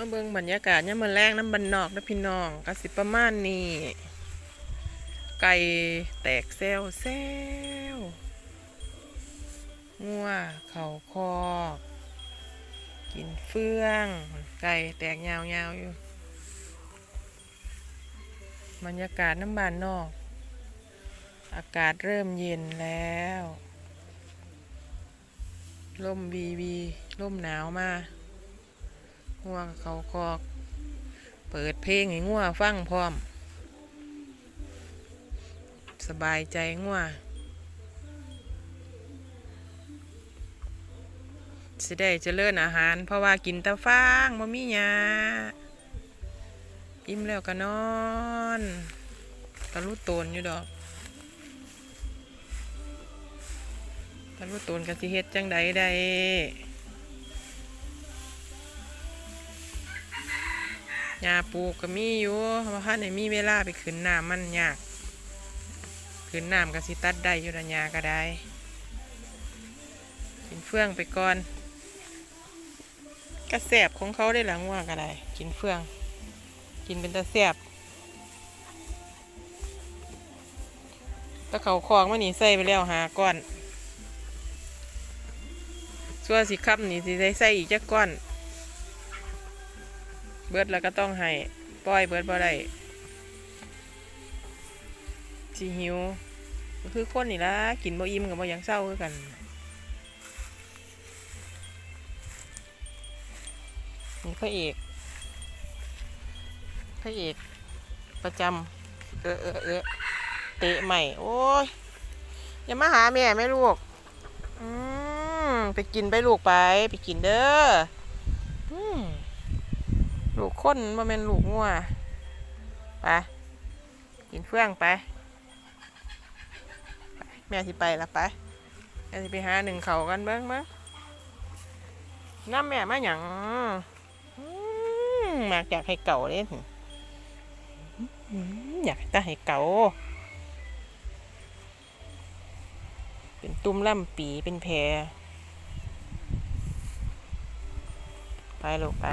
มาเบิ่งบรรยากาศเนี่ยมมันแรงน้ำบันนอกนะพี่น้องก็สิประมาณนี้ไก่แตกแซวแซวงัวเข่าคอกินเฟือง ไก่แตกยาวๆอยู่บรรยากาศน้ำบานนอก อากาศเริ่มเย็นแล้วร่มวีวีร่มหนาวมา ง่วงเขาคอก เปิดเพลงให้ง่วฟังพร้อม สบายใจง่วสิได้เจริญอาหาร เพราะว่ากินตะฟางบ่มีหยาอิ่มแล้วก็นอนตะลุโตนอยู่ดอกตะลุโตนก็สิเฮ็ดจังใดได้ หญ้าปลูกก็มีอยู่เพราะว่าในมีเวลาไปขึ้นน้ำมันยากขึ้นน้ำก็สิตัดได้อยู่ระยาก็ได้กินเฟืองไปก่อนกระแสบของเขาได้หลังว่าก็ได้กินเฟือง กินเป็นตะแสบตะเขาคลองมันนี่ใส่ไปแล้วหาก้อนส่วนสิคับนี่สิได้ใส่อีกจักก้อน เบิดแล้วก็ต้องให้ปล่อยเบิดบ่ได้สิหิวคือคนนี่ละกินบ่อิ่มกับบ่ยังเศร้าคือกันนี่พระเอกพระเอกประจำเออเออเออเตะใหม่ โอ้ยอย่ามาหาแม่แม่ลูก อืมไปกินไปลูกไป ไปกินเด้ออืม ลูกคนบ่แม่นลูกงัวไปกินเฟื่องไป แม่สิไปละไปแม่สิไปหาหนึ่งเขากันเบิ้งเบ้งน้ำแม่มาหยังอืมากอยากให้เก่าเล่นอยากจะให้เก่า เป็นตุ้มล่ำปีเป็นแพรไปลูกไป